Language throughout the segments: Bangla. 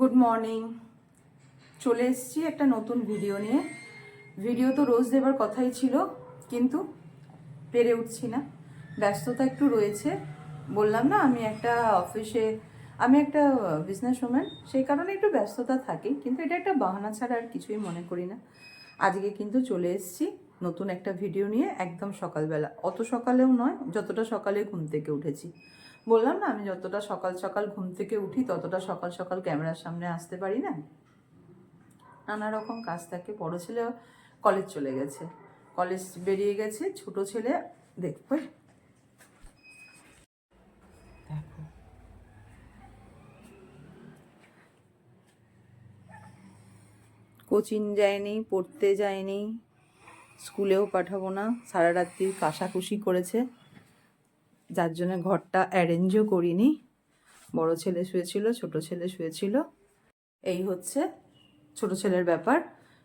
গুড মর্নিং চলে এসেছি একটা নতুন ভিডিও নিয়ে। ভিডিও তো রোজ দেবার কথাই ছিল, কিন্তু পেরে উঠছি না। ব্যস্ততা একটু রয়েছে। বললাম না, আমি একটা অফিসে আমি একটা বিজনেস ওম্যান সেই কারণে একটু ব্যস্ততা থাকে, কিন্তু এটা একটা বাহানা ছাড়া আর কিছুই মনে করি না। আজকে কিন্তু চলে এসেছি নতুন একটা ভিডিও নিয়ে, একদম সকালবেলা। অত সকালেও নয়, যতটা সকালে ঘুম থেকে উঠেছি। বললাম না, আমি যতটা সকাল সকাল ঘুম থেকে উঠি, ততটা সকাল সকাল ক্যামেরার সামনে আসতে পারি না। নানা রকম কাজ থাকে। বড় ছেলে কলেজ চলে গেছে। কলেজ বেরিয়ে গেছে, ছোট ছেলে দেখবে। দেখো। কোচিং যায়নি, পড়তে যায়নি, স্কুলেও পাঠাবো না। সারা রাত্রি কাশাকুশি করেছে? যার জন্য ঘরটা অ্যারেঞ্জও করিনি। বড় ছেলে শুয়েছিল, ছোট ছেলে শুয়েছিল। এই হচ্ছে ছোট ছেলের ব্যাপার।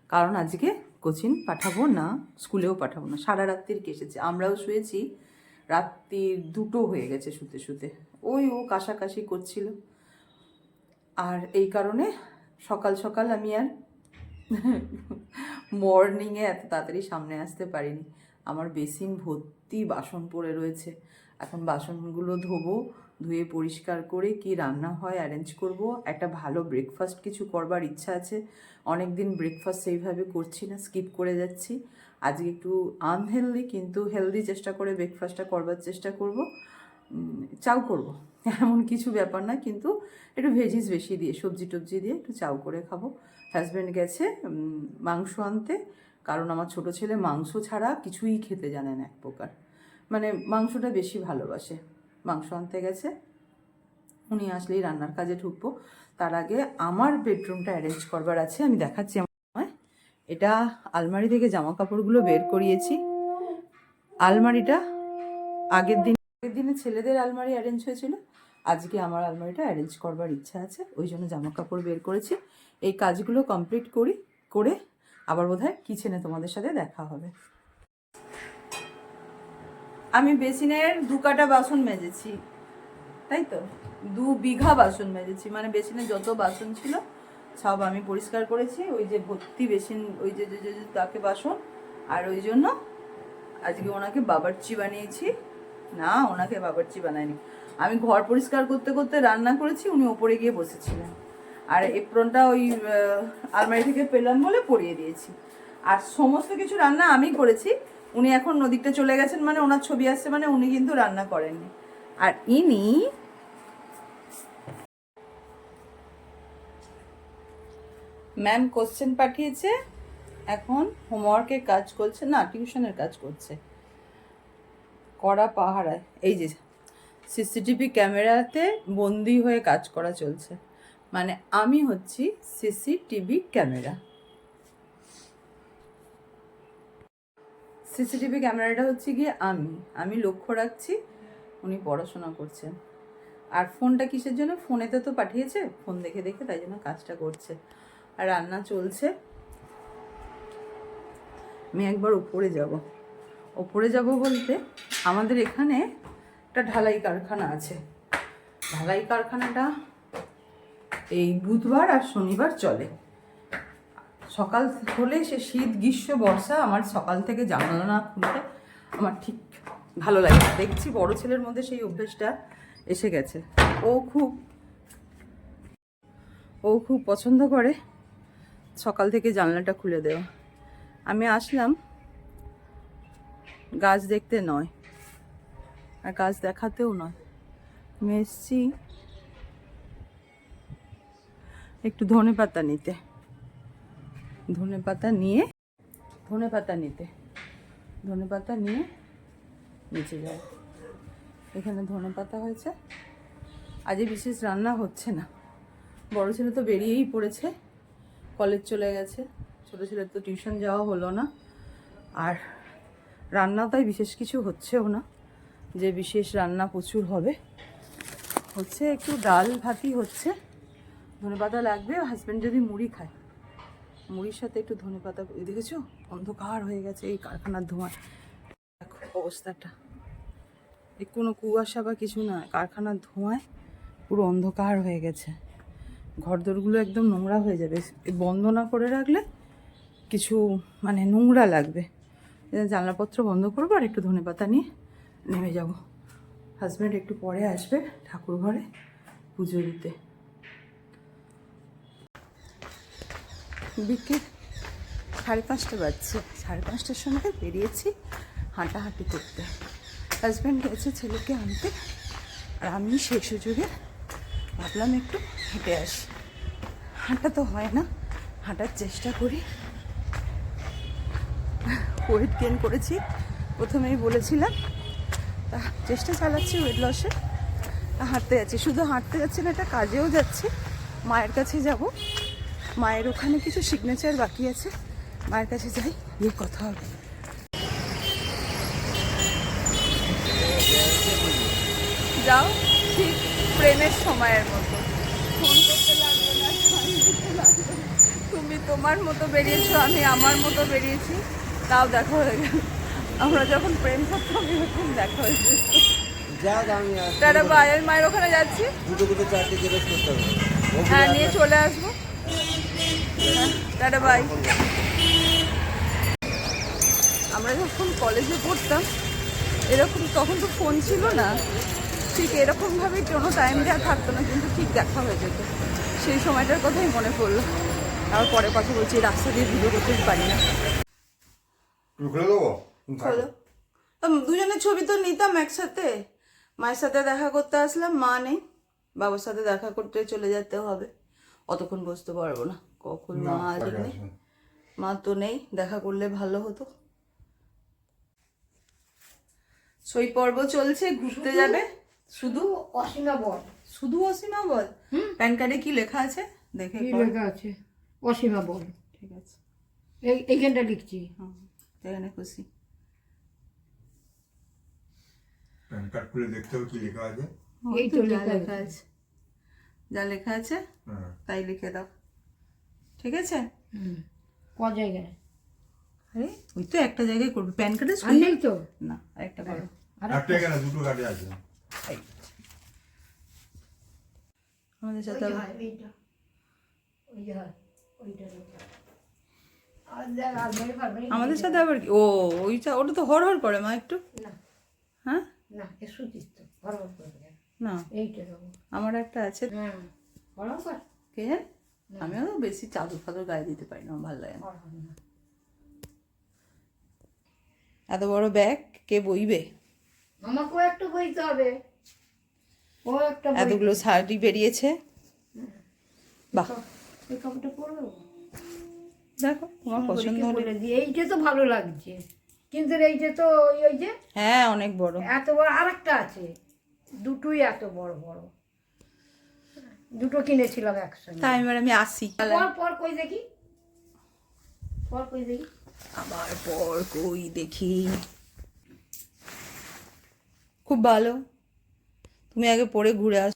কারণ আজকে কোচিং পাঠাবো না, স্কুলেও পাঠাবো না। সারা রাত্রির কেসেছে। আমরাও শুয়েছি রাত্রির দুটো হয়ে গেছে শুতে শুতে। ওই ও কাশাকাশি করছিল। আর এই কারণে সকাল সকাল আমি আর মর্নিংয়ে এত তাড়াতাড়ি সামনে আসতে পারিনি। আমার বেসিন ভর্তি বাসন পড়ে রয়েছে। এখন বাসনগুলো ধোবো, ধুয়ে পরিষ্কার করে কি রান্না হয় অ্যারেঞ্জ করব। একটা ভালো ব্রেকফাস্ট কিছু করবার ইচ্ছা আছে। অনেক দিন ব্রেকফাস্ট সেইভাবে করছি না স্কিপ করে যাচ্ছি। আজকে একটু আনহেলদি কিন্তু হেলদি চেষ্টা করে ব্রেকফাস্টটা করবার চেষ্টা করব। চাও করব। এমন কিছু ব্যাপার না, কিন্তু একটু ভেজিস বেশি দিয়ে, সবজি টবজি দিয়ে একটু চাও করে খাব। হাজব্যান্ড গেছে মাংস আনতে। কারণ আমার ছোট ছেলে মাংস ছাড়া কিছুই খেতে জানে না এক প্রকার। মানে মাংসটা বেশি ভালোবাসে। মাংস আনতে গেছে। উনি আসলেই রান্নার কাজে ঢুকবো। তার আগে আমার বেডরুমটা অ্যারেঞ্জ করবার আছে। আমি দেখাচ্ছি আমায় এটা আলমারি থেকে জামা কাপড়গুলো বের করিয়েছি। আলমারিটা আগের দিন, আগের দিনে ছেলেদের আলমারি অ্যারেঞ্জ হয়েছিল। আজকে আমার আলমারিটা অ্যারেঞ্জ করবার ইচ্ছা আছে। ওই জন্য জামা কাপড় বের করেছি। এই কাজগুলো কমপ্লিট করি, করে আবার বোধহয় কিচেনে তোমাদের সাথে দেখা হবে। আমি বেসিনের দু কাটা বাসন মেজেছি, তাই তো? দু বিঘা বাসন মেজেছি মানে বেসিনে যত বাসন ছিল সব আমি পরিষ্কার করেছি, ওই যে ভর্তি বেসিন, ওই যে যে তাকে বাসন, আর ওই জন্য আজকে ওনাকে বাবারচি বানিয়েছি। না, ওনাকে বাবারচি বানায়নি আমি ঘর পরিষ্কার করতে করতে রান্না করেছি, উনি ওপরে গিয়ে বসেছিলেন। আর এপ্রনটা ওই আলমারি থেকে পেলাম বলে পরিয়ে দিয়েছি। আর সমস্ত কিছু রান্না আমি করেছি। উনি এখন নদীতে চলে গেছেন মানে ওনার ছবি আসছে মানে উনি কিন্তু রান্না করেননি। আর ইনি ম্যাম কোশ্চেন পাঠিয়েছে, এখন হোমওয়ার্কের কাজ করছে, না টিউশনের কাজ করছে। কড়া পাহারায় এই যে সিসিটিভি ক্যামেরাতে বন্দি হয়ে কাজ করা চলছে। মানে আমি হচ্ছি সিসিটিভি ক্যামেরা। সিসিটিভি ক্যামেরাটা হচ্ছে গিয়ে আমি। আমি লক্ষ্য রাখছি, উনি পড়াশোনা করছেন। আর ফোনটা কিসের জন্য? ফোনেতে তো পাঠিয়েছে, ফোন দেখে দেখে তাই জন্য কাজটা করছে। আর রান্না চলছে। আমি একবার উপরে যাব। ওপরে যাব বলতে আমাদের এখানে একটা ঢালাই কারখানা আছে। ঢালাই কারখানাটা এই বুধবার আর শনিবার চলে। সকাল হলে সে শীত, গ্রীষ্ম, বর্ষা আমার সকাল থেকে জানালা না খুলতে আমার ঠিক ভালো লাগে দেখছি বড় ছেলের মধ্যে সেই অভ্যেসটা এসে গেছে। ও খুব ও খুব পছন্দ করে সকাল থেকে জানলাটা খুলে দেওয়া। আমি আসলাম, গাছ দেখতে নয় আর গাছ দেখাতেও নয়। আমি এসছি একটু ধনে পাতা নিতে। ধনে পাতা নিয়ে, ধনে পাতা নিতে, ধনে পাতা নিয়ে নিচে যায় এখানে ধনে পাতা হয়েছে। আজকে বিশেষ রান্না হচ্ছে না। বড় ছেলে তো বেরিয়েই পড়েছে, কলেজ চলে গেছে। ছোটো ছেলের তো টিউশন যাওয়া হলো না। আর রান্না তাই বিশেষ কিছু হচ্ছেও না। যে বিশেষ রান্না প্রচুর হবে। হচ্ছে একটু ডাল ভাতই হচ্ছে। ধনে পাতা লাগবে হাজব্যান্ড যদি মুড়ি খায়। মুড়ির সাথে একটু ধনে পাতা দেখেছ? অন্ধকার হয়ে গেছে এই কারখানার ধোঁয়া অবস্থাটা। এই কোনো কুয়াশা বা কিছু না, কারখানার ধোঁয়ায় পুরো অন্ধকার হয়ে গেছে। ঘরদোরগুলো একদম নোংরা হয়ে যাবে। বন্ধ না করে রাখলে কিছু মানে নোংরা লাগবে। জানলাপত্র বন্ধ করব আর একটু ধনে পাতা নিয়ে নেমে যাব। হাজব্যান্ড একটু পরে আসবে ঠাকুর ঘরে পুজো দিতে। বিকেল সাড়ে পাঁচটা বাজছে। সাড়ে পাঁচটার সময় বেরিয়েছি হাঁটাহাঁটি করতে। হাজব্যান্ড গেছে ছেলেকে আনতে। আর আমি সেই সুযোগে ভাবলাম একটু হেঁটে আসি। হাঁটা তো হয় না, হাঁটার চেষ্টা করি। ওয়েট গেন করেছি। প্রথমেই বলেছিলাম, তা চেষ্টা চালাচ্ছি ওয়েট লসের হাঁটতে যাচ্ছি। শুধু হাঁটতে যাচ্ছি না একটা কাজেও যাচ্ছি। মায়ের কাছে যাব। মায়ের ওখানে কিছু সিগনেচার বাকি আছে। মায়ের কাছে যাই গিয়ে কথা হবে। যাও ঠিক প্রেমের সময়ের মতো। ফোন করতে লাগল না। তুমি তোমার মতো বেরিয়েছো আমি আমার মতো বেরিয়েছি। তাও দেখা হয়ে গেল। আমরা যখন প্রেম করতাম এরকম দেখা হয়েছে আমি মায়ের ওখানে যাচ্ছি। দুটো দুটো চারটে জিজ্ঞেস করতে হবে। হ্যাঁ নিয়ে চলে আসব। Tata bye. আমরা যখন কলেজে পড়তাম এরকম তখন তো ফোন ছিল না। ঠিক এরকমভাবে কোনো টাইম দেওয়া থাকতো না কিন্তু ঠিক দেখা হয়ে যেত। সেই সময়টার কথাই মনে পড়ল। আর পরে কথা বলছি রাস্তা দিয়ে ভিডিও করতে পারি না। দুজনের ছবি তো নিতাম একসাথে। মায়ের সাথে দেখা করতে আসলাম মা নেই। বাবার সাথে দেখা করতে চলে যেতে হবে। অতক্ষণ বসতে পারব না। কখন মা আসবে মা তো নেই দেখা করলে ভালো হতো। সই পর্ব চলছে ঘুরতে যাবে। শুধু অসীমা বল। শুধু অসীমা বল? প্যান কার্ডে কি লেখা আছে? দেখে কি লেখা আছে? অসীমা বল। ঠিক আছে। এই এইখানটা লিখছি। হুম, যেখানে খুশি। প্যান কার্ড খুলে দেখতে হবে কি লেখা আছে। এই তো যা লেখা লেখা আছে। যা লেখা আছে হ্যাঁ। তাই লিখে দাও। ঠিক আছে? হুম। ক জায়গায়? আরে ওই তো একটা জায়গায় করবে। প্যান কার্ডে নেই তো? না আরেকটা করো। আর একটা এখানে দুটো কার্ডে আছে। আমাদের সাথে আবার- এইটা। ওই যে হয়, ওইটা। আমাদের সাথে আবার কি? ও ওইটা ওটা তো হর হর করে মা একটু। না। হ্যাঁ? না এইটা আমার একটা আছে। হ্যাঁ গরম কর। কে জানে? আমিও বেশি চাদর ফাদর গায়ে দিতে পারি না ভালো লাগে না। এত বড় ব্যাগ কে বইবে? আমাকেও একটু বইতে হবে। ও একটা এতগুলো শাড়ি বেরিয়েছে। বাহ। এই কাপড়টা পরবো দেখো তোমার পছন্দ হলে। এইটা তো ভালো লাগছে। কিন্তু এইটা তো ওই ওই যে হ্যাঁ অনেক বড়। এত বড় আরেকটা আছে। দুটোই এত বড় বড়। দুটো কিনেছিলাম একসঙ্গে। তাই এবার আমি আসি। পর পর কই দেখি? পর কই দেখি? আবার পর কই দেখি। খুব ভালো। তুমি আগে পরে ঘুরে আস।